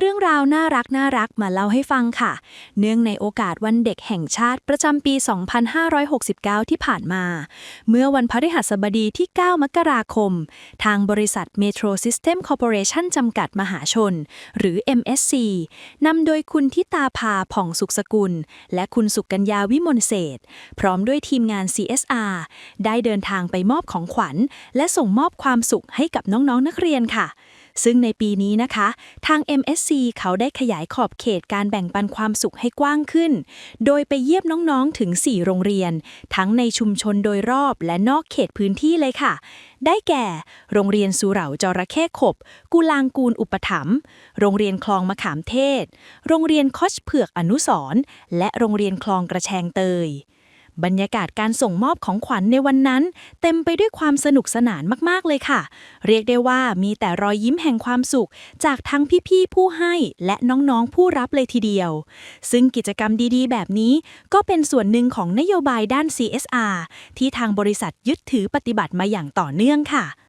เรื่องราวน่ารักน่ารักมาเล่าให้ฟังค่ะ เนื่องในโอกาสวันเด็กแห่งชาติประจำปี 2569 ที่ผ่านมา เมื่อวันพฤหัสบดีที่ 9 มกราคม ทางบริษัท Metro System Corporation จำกัดมหาชน หรือ MSC นำโดยคุณทิตาภาผ่องสุขสกุล และคุณสุกัญญาวิมลเศษ พร้อมด้วยทีมงาน CSR ได้เดินทางไปมอบของขวัญ และส่งมอบความสุขให้กับน้องๆนักเรียนค่ะ ซึ่งในปีนี้นะคะ ทาง MSC เขาได้ขยายขอบเขตการแบ่งปันความสุขให้กว้างขึ้น โดยไปเยี่ยมน้องๆถึง 4 โรงเรียน ทั้งในชุมชนโดยรอบและนอกเขตพื้นที่เลยค่ะ ได้แก่ โรงเรียนสุเหร่าจระเข้ขบ กุลางกูลอุปถัมภ์โรงเรียนคลองมะขามเทศ โรงเรียนคอชเผือกอนุสรและโรงเรียนคลองกระแชงเตย บรรยากาศการส่งมอบของขวัญในวันนั้น เต็มไปด้วยความสนุกสนานมากๆเลยค่ะ เรียกได้ว่ามีแต่รอยยิ้มแห่งความสุข จากทั้งพี่ๆผู้ให้และน้องๆผู้รับเลยทีเดียว ซึ่งกิจกรรมดีๆ แบบนี้ ก็เป็นส่วนหนึ่งของนโยบายด้าน CSR ที่ทางบริษัทยึดถือปฏิบัติมาอย่างต่อเนื่องค่ะ